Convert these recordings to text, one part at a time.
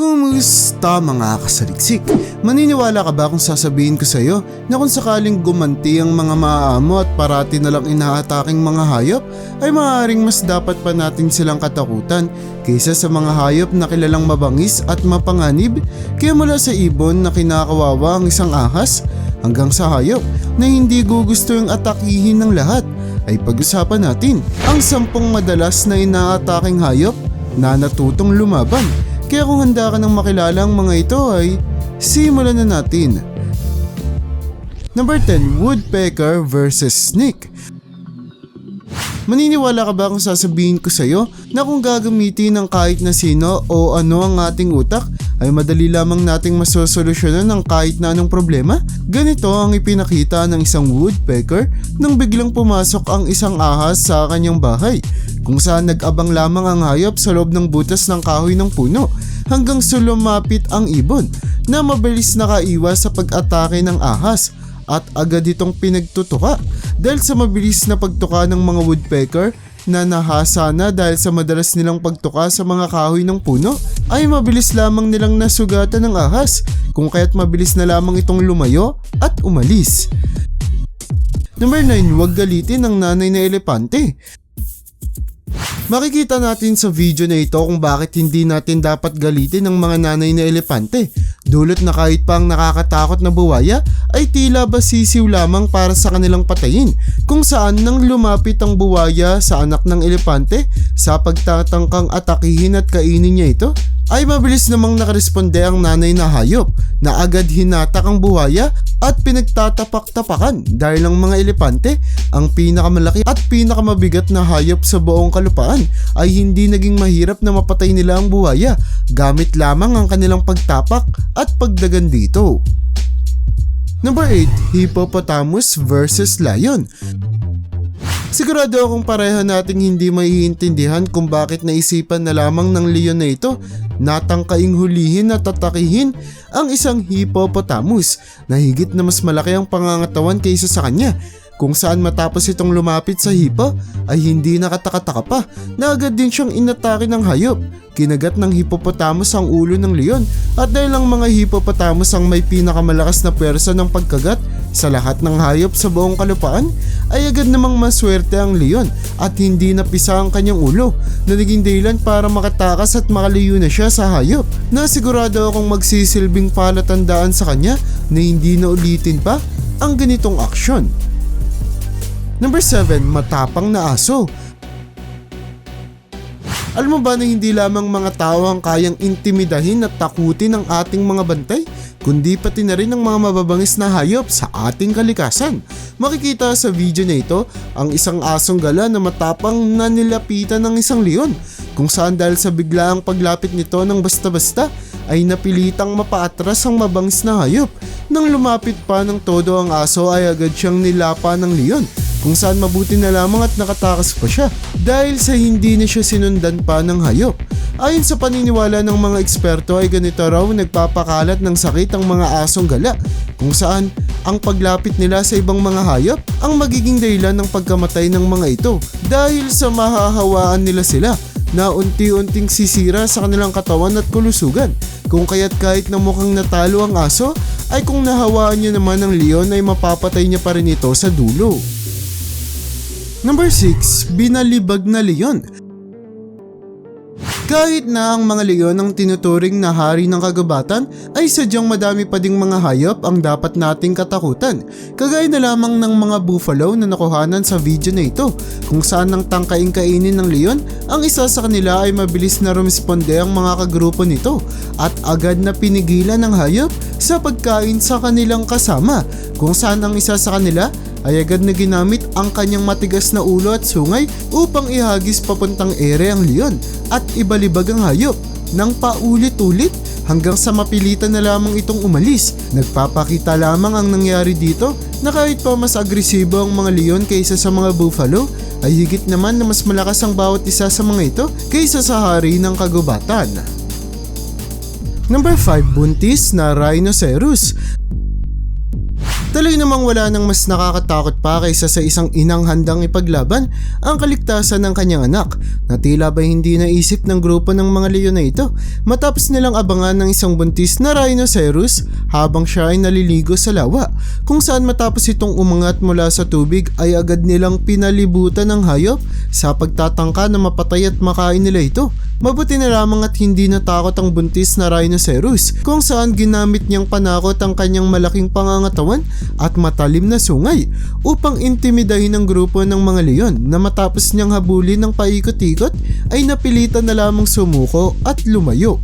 Kumusta mga kasaliksik? Maniniwala ka ba kung sasabihin ko sa iyo na kung sakaling gumanti ang mga maaamo at parati na lang inaataking mga hayop ay maaaring mas dapat pa natin silang katakutan kaysa sa mga hayop na kilalang mabangis at mapanganib kaya mula sa ibon na kinakawawa ang isang ahas hanggang sa hayop na hindi gugusto yung atakihin ng lahat ay pag-usapan natin ang sampung madalas na inaataking hayop na natutong lumaban kaya kung handa ka nang makilala ang mga ito ay simulan na natin. Number 10, Woodpecker versus Snake. Maniniwala ka ba kung sasabihin ko sa iyo na kung gagamitin ng kahit na sino o ano ang ating utak ay madali lamang nating masosolusyonan ng kahit na anong problema? Ganito ang ipinakita ng isang woodpecker nang biglang pumasok ang isang ahas sa kanyang bahay kung saan nag-abang lamang ang hayop sa loob ng butas ng kahoy ng puno hanggang sa lumapit ang ibon na mabilis nakaiwas sa pag-atake ng ahas at agad itong pinagtutuka dahil sa mabilis na pagtuka ng mga woodpecker na nahasa na dahil sa madalas nilang pagtuka sa mga kahoy ng puno ay mabilis lamang nilang nasugatan ng ahas kung kaya't mabilis na lamang itong lumayo at umalis. Number 9, huwag galitin ng nanay na elepante. Makikita natin sa video na ito kung bakit hindi natin dapat galitin ng mga nanay na elepante. Dulot na kahit pa ang nakakatakot na buwaya ay tila ba sisiw lamang para sa kanilang patayin kung saan nang lumapit ang buwaya sa anak ng elepante sa pagtatangkang atakihin at kainin niya ito ay mabilis namang nakaresponde ang nanay na hayop na agad hinatak ang buhaya at pinagtatapak-tapakan dahil ang mga elepante, ang pinakamalaki at pinakamabigat na hayop sa buong kalupaan ay hindi naging mahirap na mapatay nila ang buhaya gamit lamang ang kanilang pagtapak at pagdagan dito. Number 8, Hippopotamus versus Lion. Sigurado akong pareha nating hindi maiintindihan kung bakit naisipan na lamang ng leon na ito na tangkaing hulihin at tatakihin ang isang hippopotamus na higit na mas malaki ang pangangatawan kaysa sa kanya kung saan matapos itong lumapit sa hipa ay hindi nakatakataka pa na agad din siyang inatake ng hayop. Kinagat ng hippopotamus ang ulo ng leon at dahil ang mga hippopotamus ang may pinakamalakas na pwersa ng pagkagat sa lahat ng hayop sa buong kalupaan ay agad namang maswerte ang leon at hindi napisa ang kanyang ulo na naging dahilan para makatakas at makalayo na siya sa hayop na sigurado akong magsisilbing palatandaan sa kanya na hindi na ulitin pa ang ganitong aksyon. Number 7, matapang na aso. Alam mo ba na hindi lamang mga tao ang kayang intimidahin at takutin ng ating mga bantay, kundi pati na rin ang mga mababangis na hayop sa ating kalikasan. Makikita sa video na ito ang isang asong gala na matapang na nilapitan ng isang leon, kung saan dahil sa biglaang paglapit nito ng basta-basta ay napilitang mapaatras ang mabangis na hayop. Nang lumapit pa ng todo ang aso ay agad siyang nilapa ng leon kung saan mabuti na lamang at nakatakas pa siya dahil sa hindi na siya sinundan pa ng hayop. Ayon sa paniniwala ng mga eksperto ay ganito raw nagpapakalat ng sakit ang mga asong gala kung saan ang paglapit nila sa ibang mga hayop ang magiging dahilan ng pagkamatay ng mga ito dahil sa mahahawaan nila sila na unti-unting sisira sa kanilang katawan at kulusugan. Kung kaya't kahit na mukhang natalo ang aso, ay kung nahawaan niya naman ng leon ay mapapatay niya pa rin ito sa dulo. Number 6, binalibag na leon. Kahit na ang mga leon ang tinuturing na hari ng kagubatan ay sadyang madami pa ding mga hayop ang dapat nating katakutan. Kagaya na lamang ng mga buffalo na nakuhanan sa video na ito kung saan nang tangkaing kainin ng leon, ang isa sa kanila ay mabilis na rumisponde ang mga kagrupo nito at agad na pinigilan ng hayop sa pagkain sa kanilang kasama kung saan ang isa sa kanila ay agad na ginamit ang kanyang matigas na ulo at sungay upang ihagis papuntang ere ang leon at ibalibag ang hayop nang paulit-ulit hanggang sa mapilitan na lamang itong umalis. Nagpapakita lamang ang nangyari dito na kahit pa mas agresibo ang mga leon kaysa sa mga buffalo ay higit naman na mas malakas ang bawat isa sa mga ito kaysa sa hari ng kagubatan. Number 5, buntis na rhinoceros. Tuloy namang wala nang mas nakakatakot pa kaysa sa isang inang handang ipaglaban ang kaligtasan ng kanyang anak na tila ba hindi naisip ng grupo ng mga leon na ito matapos nilang abangan ng isang buntis na rhinoceros habang siya ay naliligo sa lawa kung saan matapos itong umangat mula sa tubig ay agad nilang pinalibutan ng hayop sa pagtatangka na mapatay at makain nila ito. Mabuti na lamang at hindi natakot ang buntis na rhinoceros kung saan ginamit niyang panakot ang kanyang malaking pangangatawan at matalim na sungay upang intimidahin ang grupo ng mga leon na matapos niyang habulin ng paikot-ikot ay napilitan na lamang sumuko at lumayo.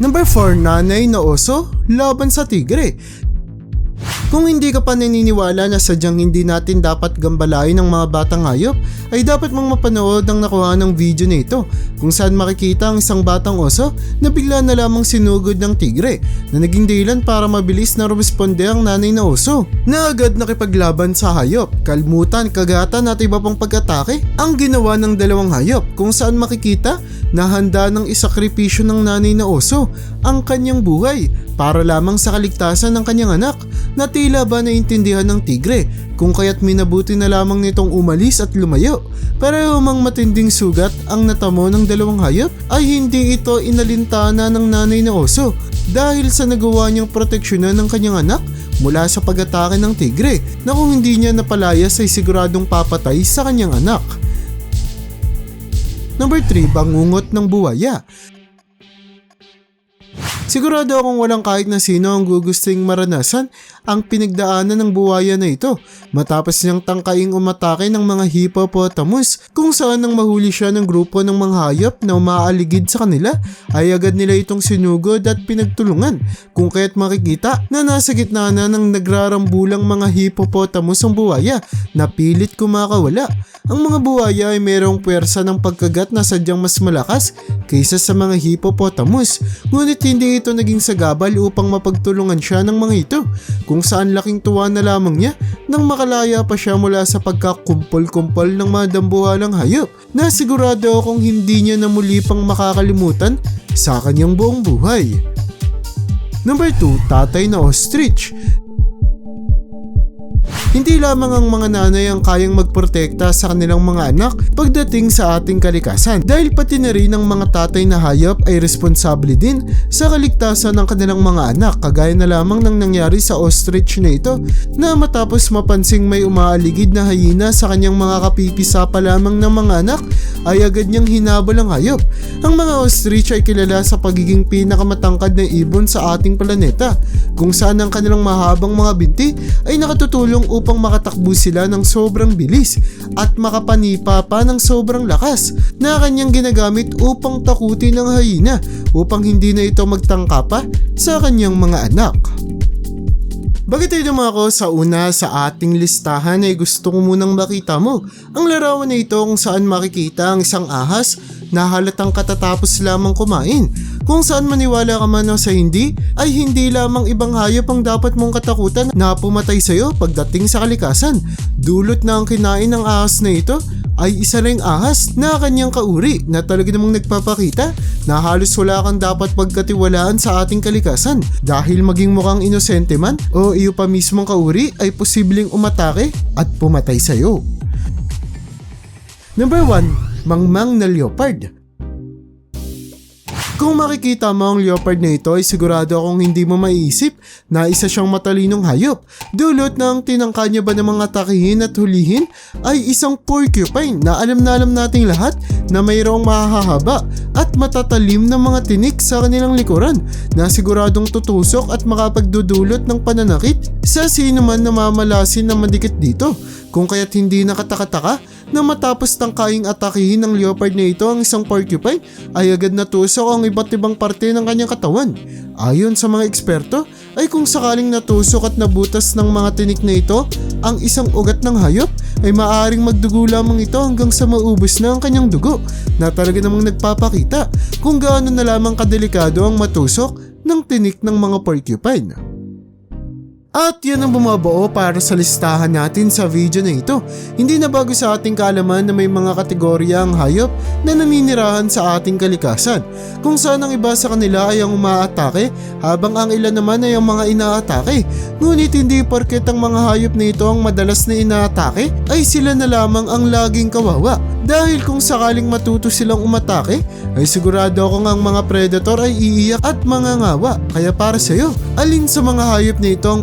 Number 4, nanay na oso laban sa tigre. Kung hindi ka pa naniniwala na sadyang hindi natin dapat gambalain ng mga batang hayop, ay dapat mong mapanood ang nakuha ng video na ito kung saan makikita ang isang batang oso na bigla na lamang sinugod ng tigre na naging dahilan para mabilis na rumisponde ang nanay na oso na agad nakipaglaban sa hayop, kalmutan, kagatan at iba pang pag-atake ang ginawa ng dalawang hayop kung saan makikita na handa ng isakripisyo ng nanay na oso ang kanyang buhay para lamang sa kaligtasan ng kanyang anak na tila ba naintindihan ng tigre kung kaya't minabuti na lamang nitong umalis at lumayo. Pareho mang matinding sugat ang natamo ng dalawang hayop ay hindi ito inalintana ng nanay na oso dahil sa nagawa niyang proteksyonan ng kanyang anak mula sa pag-atake ng tigre na kung hindi niya napalayas ay siguradong papatay sa kanyang anak. Number 3, bangungot ng buwaya. Sigurado akong walang kahit na sino ang gugusting maranasan ang pinagdaanan ng buwaya na ito matapos niyang tangkaing umatake ng mga hippopotamus kung saan nang mahuli siya ng grupo ng mga hayop na umaaligid sa kanila ay agad nila itong sinugod at pinagtulungan kung kaya't makikita na nasa gitna na ng nagrarambulang mga hippopotamus ang buwaya na pilit kumakawala. Ang mga buwaya ay mayroong puwersa ng pagkagat na sadyang mas malakas kaysa sa mga hippopotamus ngunit hindi ito naging sagabal upang mapagtulungan siya ng mga ito kung saan laking tuwa na lamang niya nang makalaya pa siya mula sa pagkakumpol-kumpol ng mga dambuhalang hayop na sigurado akong hindi niya na muli pang makakalimutan sa kanyang buong buhay. Number 2, tatay na ostrich. Hindi lamang ang mga nanay ang kayang magprotekta sa kanilang mga anak pagdating sa ating kalikasan dahil pati na rin ang mga tatay na hayop ay responsable din sa kaligtasan ng kanilang mga anak kagaya na lamang ng nangyari sa ostrich na ito na matapos mapansing may umaaligid na hayina sa kanyang mga kapipisa pa lamang ng mga anak ay agad niyang hinabol ang hayop. Ang mga ostrich ay kilala sa pagiging pinakamatangkad na ibon sa ating planeta kung saan ang kanilang mahabang mga binti ay nakatutulong upang makatakbo sila ng sobrang bilis at makapanipa pa ng sobrang lakas na kanyang ginagamit upang takutin ang hayina upang hindi na ito magtangka pa sa kanyang mga anak. Bakit tayo dumako sa una sa ating listahan ay gusto ko munang makita mo ang larawan na ito kung saan makikita ang isang ahas na halatang katatapos lamang kumain. Kung saan maniwala ka man o sa hindi, ay hindi lamang ibang hayop ang dapat mong katakutan na pumatay sa'yo pagdating sa kalikasan. Dulot na ang kinain ng ahas na ito ay isa ring ahas na kanyang kauri na talaga namang nagpapakita na halos wala kang dapat pagkatiwalaan sa ating kalikasan dahil maging mukhang inosente man o iyo pa mismong kauri ay posibleng umatake at pumatay sa'yo. Number 1, Mangmang na Leopard kung makikita mo ang leopard na ito ay sigurado akong hindi mo maiisip na isa siyang matalinong hayop. Dulot ng tinangka niya ba ng mga takihin at hulihin ay isang porcupine na alam na alam nating lahat na mayroong mahahaba at matatalim na mga tinik sa kanilang likuran na siguradong tutusok at makapagdudulot ng pananakit sa sino man na mamalasin na madikit dito. Kung kaya't hindi nakatakataka na matapos tangkaing atakihin ng leopard na ito ang isang porcupine ay agad natusok ang iba't ibang parte ng kanyang katawan. Ayon sa mga eksperto ay kung sakaling natusok at nabutas ng mga tinik na ito ang isang ugat ng hayop ay maaaring magdugo lamang ito hanggang sa maubos na ang kanyang dugo na talaga namang nagpapakita kung gaano na lamang kadelikado ang matusok ng tinik ng mga porcupine. At yan ang bumabuo para sa listahan natin sa video na ito. Hindi na bago sa ating kaalaman na may mga kategorya ang hayop na naninirahan sa ating kalikasan. Kung saan ang iba sa kanila ay ang umaatake habang ang ilan naman ay ang mga inaatake. Ngunit hindi porket ang mga hayop na ito ang madalas na inaatake ay sila na lamang ang laging kawawa. Dahil kung sakaling matuto silang umatake ay sigurado akong ang mga predator ay iiyak at mangangawa. Kaya para sa'yo, alin sa mga hayop na ito ang